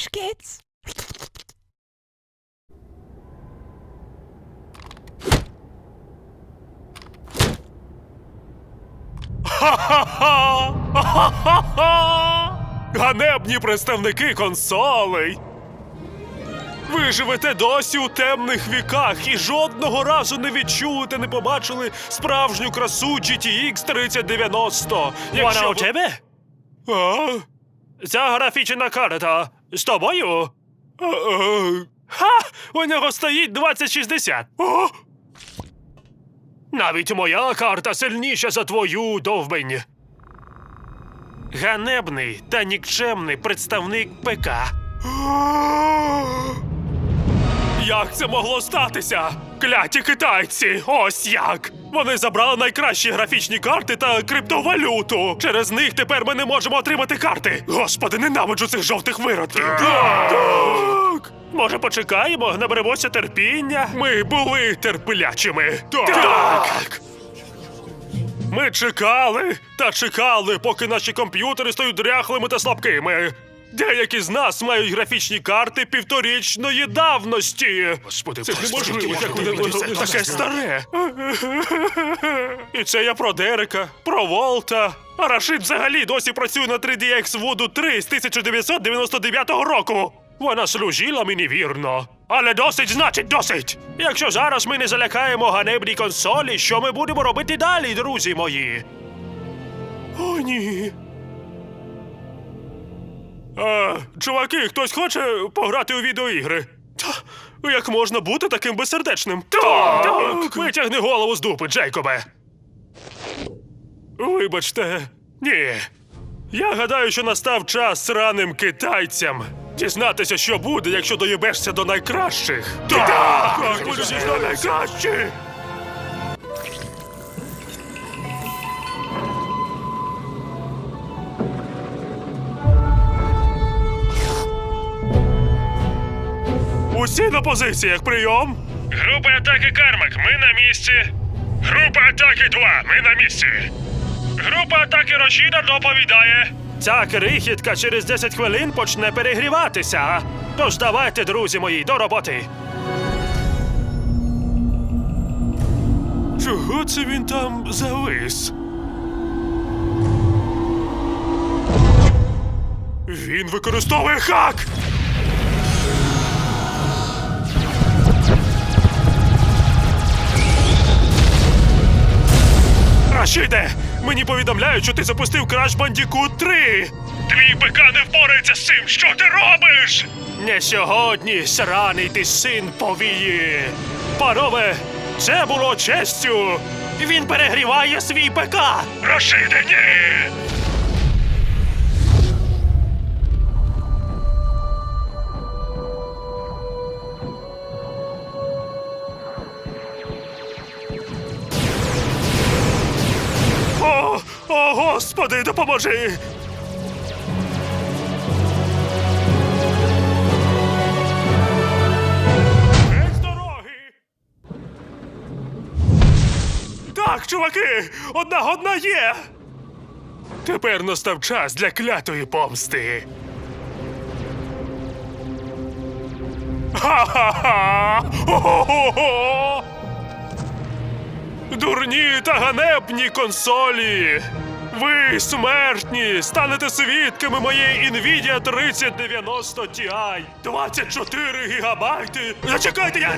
trash, kids. Ха-ха-ха! Ха-ха-ха! Ганебні представники консолей! Ви живете досі у темних віках і жодного разу не відчули та не побачили справжню красу GTX 3090. Вона у ви- тебе? А? Ця графічна карта з тобою? А, а, Ха! У нього стоїть 2060. а? Навіть моя карта сильніша за твою довбень. Ганебний та нікчемний представник ПК. Як це могло статися? Кляті китайці! Ось як! Вони забрали найкращі графічні карти та криптовалюту. Через них тепер ми не можемо отримати карти. Господи, ненавиджу цих жовтих виродків. Так! Може, почекаємо, наберемося терпіння? Ми були терплячими. Так. Ми чекали та чекали, поки наші комп'ютери стають дряхлими та слабкими. Деякі з нас мають графічні карти півторічної давності. Господи, Це Господи, неможливо, як воно таке таке старе. І це я про Дерека, про Волта. А Рашид взагалі досі працює на 3DX Voodoo 3 з 1999 року. Вона служила мені вірно. Але досить значить досить. Якщо зараз ми не залякаємо ганебні консолі, що ми будемо робити далі, друзі мої? О, ні. А, чуваки, хтось хоче пограти у відеоігри? Та, як можна бути таким безсердечним? Так! Витягни голову з дупи, Джейкобе. Вибачте, ні. Я гадаю, що настав час сраним китайцям. Дізнатися, що буде, якщо доїбешся до найкращих. Так! Так, будеш до найкращих! Усі на позиціях, прийом! Група атаки Кармак, ми на місці. Група атаки 2, ми на місці. Група атаки Рошіда доповідає. Ця крихітка через 10 хвилин почне перегріватися. Тож давайте, друзі мої, до роботи. Чого це він там завис? Він використовує хак! Рашиде, мені повідомляють, що ти запустив Crash Bandicoot 3! Твій ПК не впорається з цим! Що ти робиш? Не сьогодні, сраний ти син повії. Парове, це було честю. Він перегріває свій ПК. Рашиде, ні! Господи, допоможи! Так, чуваки, одна годна є. Тепер настав час для клятої помсти. Ха-ха-ха! Дурні та ганебні консолі! Ви, смертні, станете свідками моєї Nvidia 3090 Ti. 24 гігабайти. Зачекайте, я.